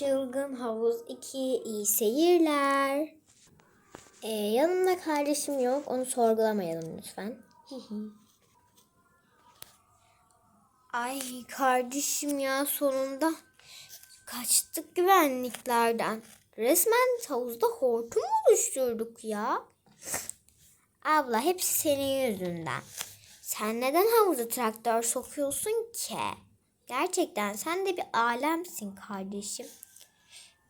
Çılgın Havuz 2 iyi seyirler. Ee, yanımda kardeşim yok. Onu sorgulamayalım lütfen. Ay kardeşim ya sonunda kaçtık güvenliklerden. Resmen havuzda hortum oluşturduk ya. Abla hepsi senin yüzünden. Sen neden havuza traktör sokuyorsun ki? Gerçekten sen de bir alemsin kardeşim.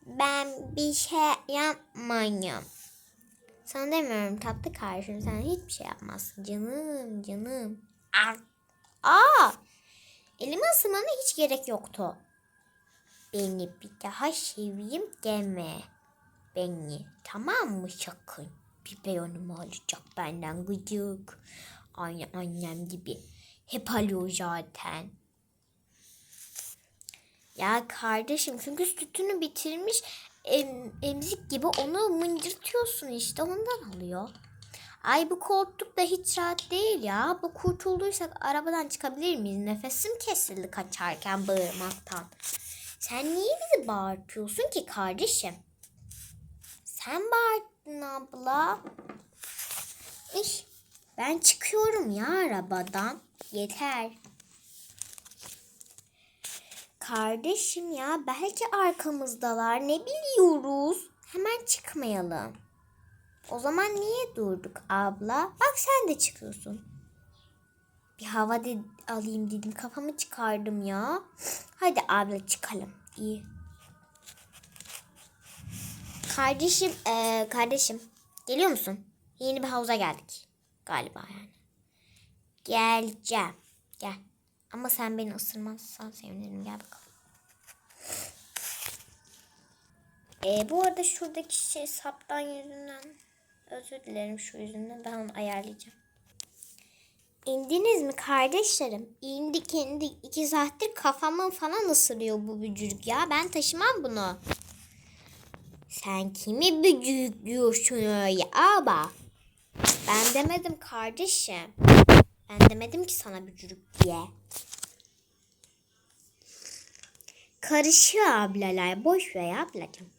Ben bir şey yapmayayım. Sana demiyorum tatlı kardeşim sen hiçbir şey yapmazsın. Canım canım. Aa, elimi ısırmana hiç gerek yoktu. Beni bir daha seveyim deme. Beni tamam mı sakın? Biberonumu alacak benden gıcık. Aynı annem gibi. Hep alıyor zaten. Ya kardeşim çünkü sütünü bitirmiş em, emzik gibi onu mıncırtıyorsun işte ondan alıyor. Ay bu koltuk da hiç rahat değil ya. Bu kurtulduysak arabadan çıkabilir miyiz? Nefesim kesildi kaçarken bağırmaktan. Sen niye bizi bağırtıyorsun ki kardeşim? Sen bağırttın abla. İş, ben çıkıyorum ya arabadan. Yeter. Kardeşim ya belki arkamızdalar ne biliyoruz. Hemen çıkmayalım. O zaman niye durduk abla? Bak sen de çıkıyorsun. Bir hava de alayım dedim kafamı çıkardım ya. Hadi abla çıkalım. İyi. Kardeşim, eee, kardeşim geliyor musun? Yeni bir havuza geldik. Galiba yani. Geleceğim. Gel. Ama sen beni ısırmazsan sevinirim. Gel bakalım. Ee, bu arada şuradaki şey saptan yüzünden özür dilerim şu yüzünden ben onu ayarlayacağım. İndiniz mi kardeşlerim? İndik indik. iki saattir kafamı falan ısırıyor bu bücürük ya. Ben taşımam bunu. Sen kimi bücürük diyorsun öyle aba? Ben demedim kardeşim. Ben demedim ki sana bücürük diye. Karışıyor ablalar. Boş ver ablacığım.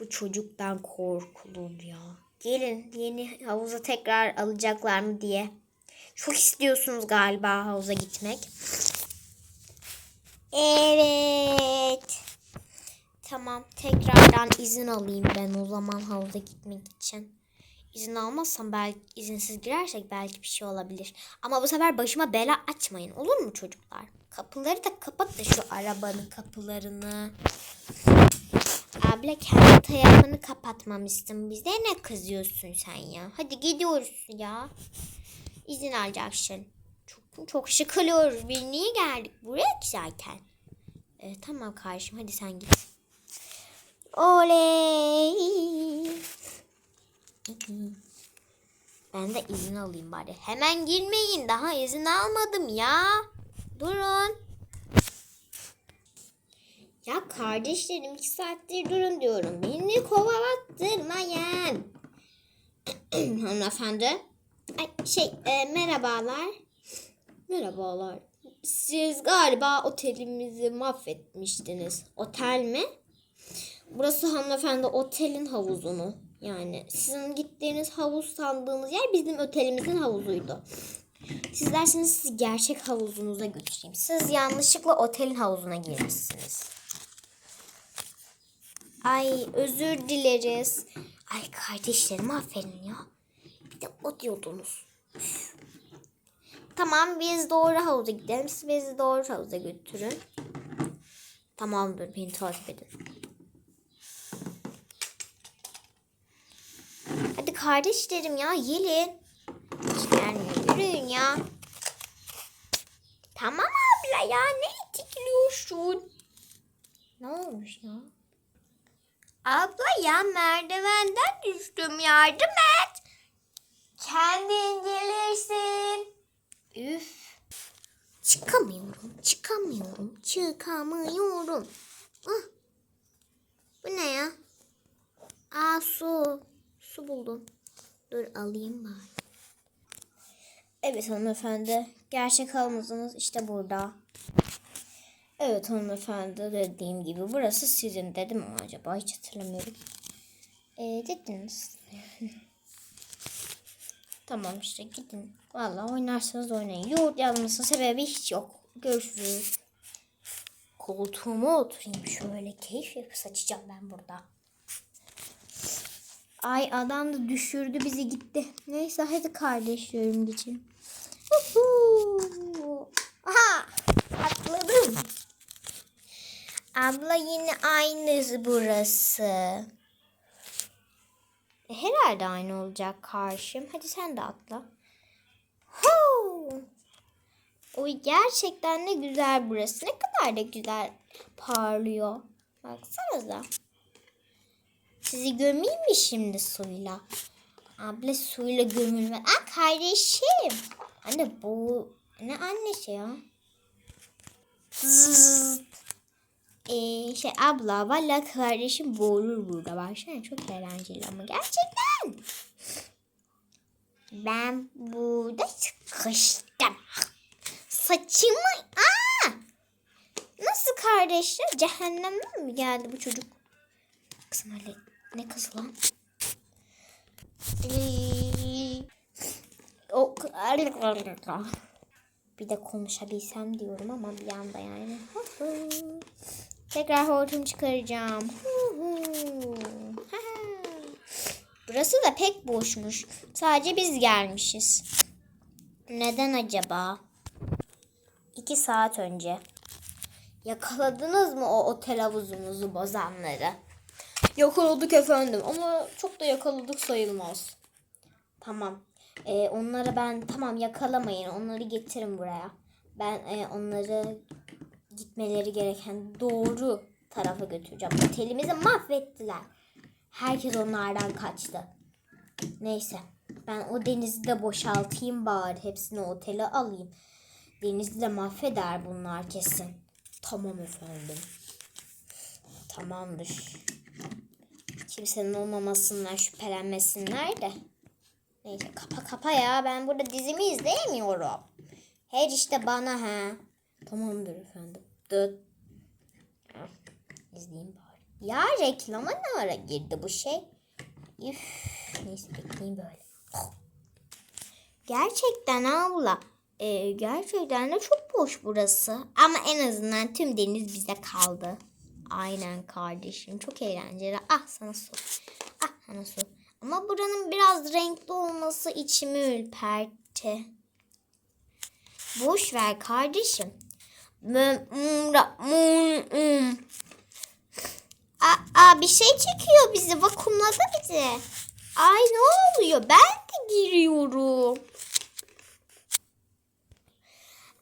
Bu çocuktan korkulur ya. Gelin yeni havuza tekrar alacaklar mı diye. Çok istiyorsunuz galiba havuza gitmek. Evet. Tamam tekrardan izin alayım ben o zaman havuza gitmek için. İzin almazsam belki izinsiz girersek belki bir şey olabilir. Ama bu sefer başıma bela açmayın olur mu çocuklar? Kapıları da kapat da şu arabanın kapılarını. Abla kendi tarafını kapatmamışsın. Bize ne kızıyorsun sen ya? Hadi gidiyoruz ya. İzin alacaksın. Çok, çok sıkılıyoruz. Biz niye geldik buraya ki zaten? Ee, tamam kardeşim hadi sen git. Oley. Ben de izin alayım bari. Hemen girmeyin. Daha izin almadım ya. Durun. Ya kardeşlerim iki saattir durun diyorum. Beni kovalattırmayın. Hanımefendi. Ay, şey e, merhabalar. Merhabalar. Siz galiba otelimizi mahvetmiştiniz. Otel mi? Burası hanımefendi otelin havuzunu. Yani sizin gittiğiniz havuz sandığınız yer bizim otelimizin havuzuydu. Siz derseniz sizi gerçek havuzunuza götüreyim. Siz yanlışlıkla otelin havuzuna girmişsiniz. Ay özür dileriz. Ay kardeşlerim aferin ya. Bir de o diyordunuz. Tamam biz doğru havuza gidelim. Siz bizi doğru havuza götürün. Tamamdır beni takip edin. Kardeşlerim ya gelin. Hiç. Yürüyün ya. Tamam abla ya ne itikliyorsun? Ne olmuş ya? Abla ya merdivenden düştüm yardım et. Kendin gelirsin. Üf. Çıkamıyorum, çıkamıyorum, çıkamıyorum. Ah. Bu ne ya? Aa su. Buldum. Dur alayım bari. Evet hanımefendi. Gerçek havuzunuz işte burada. Evet hanımefendi dediğim gibi burası sizin dedim mi acaba hiç hatırlamıyorum. Ee, dediniz. tamam işte gidin. Vallahi oynarsanız oynayın. Yoğurt yazmasının sebebi hiç yok. Görüşürüz. Koltuğuma oturayım şöyle keyif yapıp saçacağım ben burada. Ay adam da düşürdü bizi gitti. Neyse hadi kardeşlerim geçelim. Aha atladım. Abla yine aynısı burası. E, herhalde aynı olacak karşım. Hadi sen de atla. Huu. Oy gerçekten ne güzel burası. Ne kadar da güzel parlıyor. Baksanıza. Sizi gömeyim mi şimdi suyla? Abla suyla gömülme. Aa kardeşim. Anne bu ne annesi ya? Zzzz. Ee, şey abla valla kardeşim boğulur burada. Baksana çok eğlenceli ama gerçekten. Ben burada sıkıştım. Saçımı... Aa! Nasıl kardeşler? Cehennemden mi geldi bu çocuk? Kızım öyle ne kızı lan? Ee, bir de konuşabilsem diyorum ama bir anda yani. Tekrar hortum çıkaracağım. Burası da pek boşmuş. Sadece biz gelmişiz. Neden acaba? İki saat önce. Yakaladınız mı o otel havuzumuzu bozanları? Yakaladık efendim ama çok da yakaladık sayılmaz. Tamam. Ee, onları ben tamam yakalamayın. Onları getirin buraya. Ben e, onları gitmeleri gereken doğru tarafa götüreceğim. Otelimizi mahvettiler. Herkes onlardan kaçtı. Neyse. Ben o denizi de boşaltayım bari. Hepsini otele alayım. Denizi de mahveder bunlar kesin. Tamam efendim. Tamamdır. Kimsenin olmamasından şüphelenmesinler de. Neyse kapa kapa ya. Ben burada dizimi izleyemiyorum. Her işte bana ha. Tamamdır efendim. Hah, İzleyeyim bari. Ya reklama ne ara girdi bu şey? Üf. Neyse bekleyeyim böyle. Gerçekten abla. e, gerçekten de çok boş burası. Ama en azından tüm deniz bize kaldı. Aynen kardeşim. Çok eğlenceli. Ah sana su. Ah sana su. Ama buranın biraz renkli olması içimi ürpertti. Boş ver kardeşim. Aa, bir şey çekiyor bizi. Vakumladı bizi. Ay ne oluyor? Ben de giriyorum.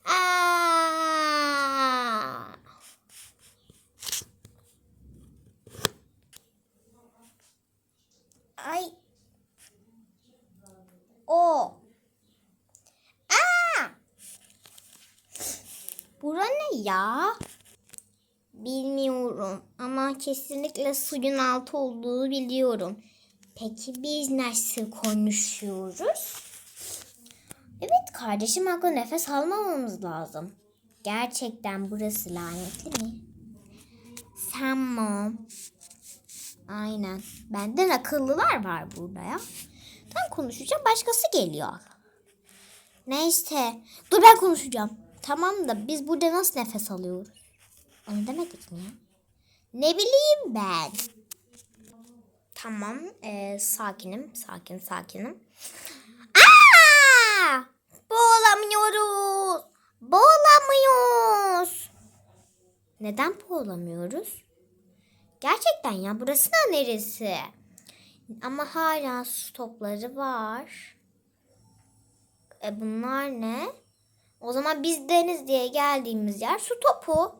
Aa. Ay. O. Aa. Bura ne ya? Bilmiyorum ama kesinlikle suyun altı olduğunu biliyorum. Peki biz nasıl konuşuyoruz? Evet kardeşim haklı nefes almamamız lazım. Gerçekten burası lanetli mi? Tamam. Aynen. Benden akıllılar var burada ya. Ben konuşacağım başkası geliyor. Neyse. Dur ben konuşacağım. Tamam da biz burada nasıl nefes alıyoruz? Onu demedik mi ya? Ne bileyim ben. Tamam. ee, sakinim. Sakin sakinim. Aa! Boğulamıyoruz. Boğulamıyoruz. Neden boğulamıyoruz? Gerçekten ya burası da neresi? Ama hala su topları var. E bunlar ne? O zaman biz deniz diye geldiğimiz yer su topu.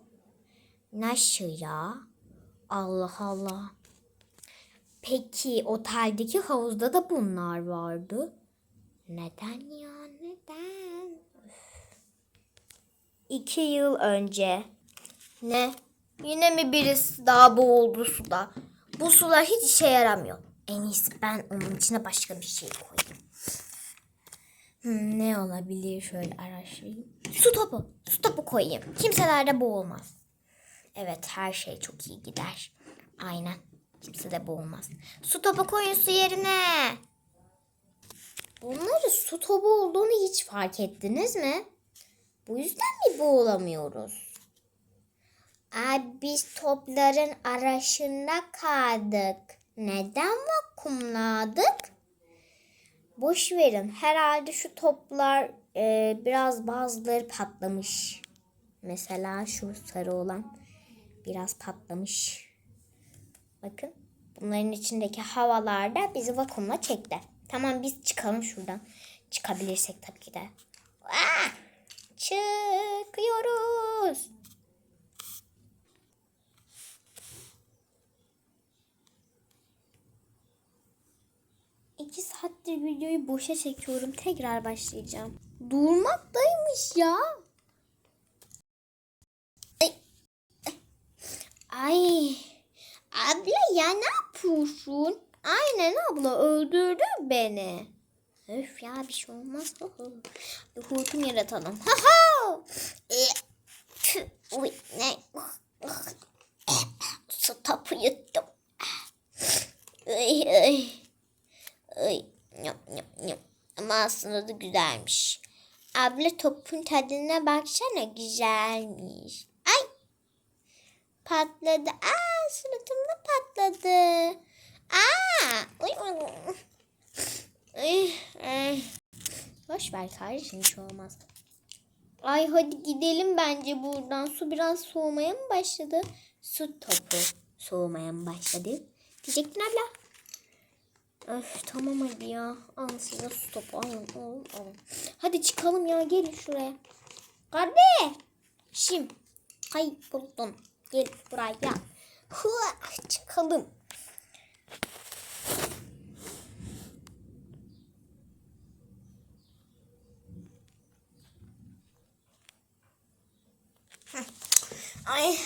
Nasıl ya? Allah Allah. Peki oteldeki havuzda da bunlar vardı. Neden ya neden? İki yıl önce. Ne? Yine mi birisi daha boğuldu suda? Bu sular hiç işe yaramıyor. En iyisi ben onun içine başka bir şey koyayım. Hmm, ne olabilir şöyle araştırayım. Su topu. Su topu koyayım. Kimseler de boğulmaz. Evet her şey çok iyi gider. Aynen. Kimse de boğulmaz. Su topu koyun su yerine. Bunları su topu olduğunu hiç fark ettiniz mi? Bu yüzden mi boğulamıyoruz? Ay biz topların arasında kaldık. Neden vakumladık? Boş verin. Herhalde şu toplar e, biraz bazıları patlamış. Mesela şu sarı olan biraz patlamış. Bakın. Bunların içindeki havalar da bizi vakumla çekti. Tamam biz çıkalım şuradan. Çıkabilirsek tabii ki de. Ah! Çıkıyoruz. İki saattir videoyu boşa çekiyorum. Tekrar başlayacağım. Durmaktaymış ya. Ay. Ay. Abla ya ne yapıyorsun? Aynen abla öldürdü beni. Öf ya bir şey olmaz. Bir hortum yaratalım. Ha ha. E, Uy ne? Su topu yuttum. Ay ay. Ay, yap, yap, yap. Ama aslında da güzelmiş. Abla topun tadına baksana güzelmiş. Patladı. Aa suratımda patladı. Aa uy, uy. Ay. Boş ver kardeşim hiç olmaz. Ay hadi gidelim bence buradan. Su biraz soğumaya mı başladı? Su topu soğumaya mı başladı? Diyecektin abla. Öf tamam hadi ya. Al size su topu alın alın alın. Hadi çıkalım ya gelin şuraya. Kardeş. Şim. Kayboldun. Gel buraya. Hıa, çıkalım. Heh. Ay.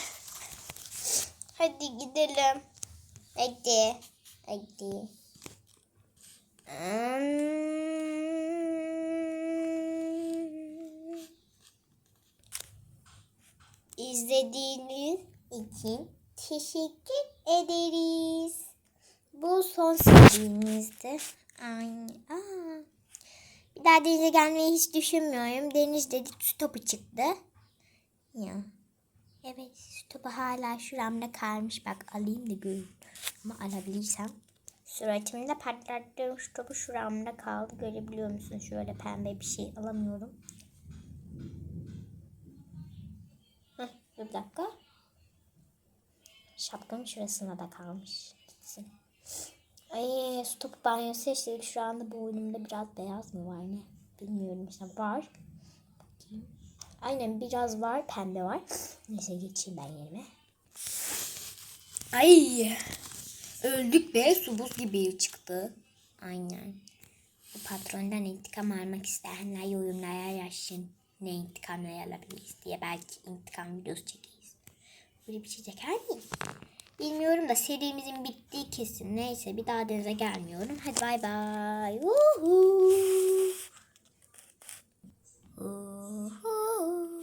Hadi gidelim. Hadi. Hadi. Hmm. İzlediğiniz için teşekkür ederiz. Bu son serimizdi. Ay, aa. Bir daha denize gelmeyi hiç düşünmüyorum. Deniz dedik su topu çıktı. Ya. Evet su topu hala şuramda kalmış. Bak alayım da görün. Ama alabilirsem. Suratımda patlattığım şu topu şuramda kaldı. Görebiliyor musun? Şöyle pembe bir şey alamıyorum. Heh, bir dakika. Şapkamın şurasına da kalmış. Gitsin. Ay su topu banyosu seçtik. Şu anda boynumda biraz beyaz mı var ne? Bilmiyorum işte var. Bakayım. Aynen biraz var pembe var. Neyse geçeyim ben yerime. Ay. Öldük be su buz gibi çıktı. Aynen. Bu patrondan intikam almak isteyenler yorumlara yazsın ne intikam alabiliriz diye belki intikam videosu çekeriz. Böyle bir şey çeker miyim? Bilmiyorum da serimizin bittiği kesin. Neyse bir daha denize gelmiyorum. Hadi bay bay. Uhu. Uhu.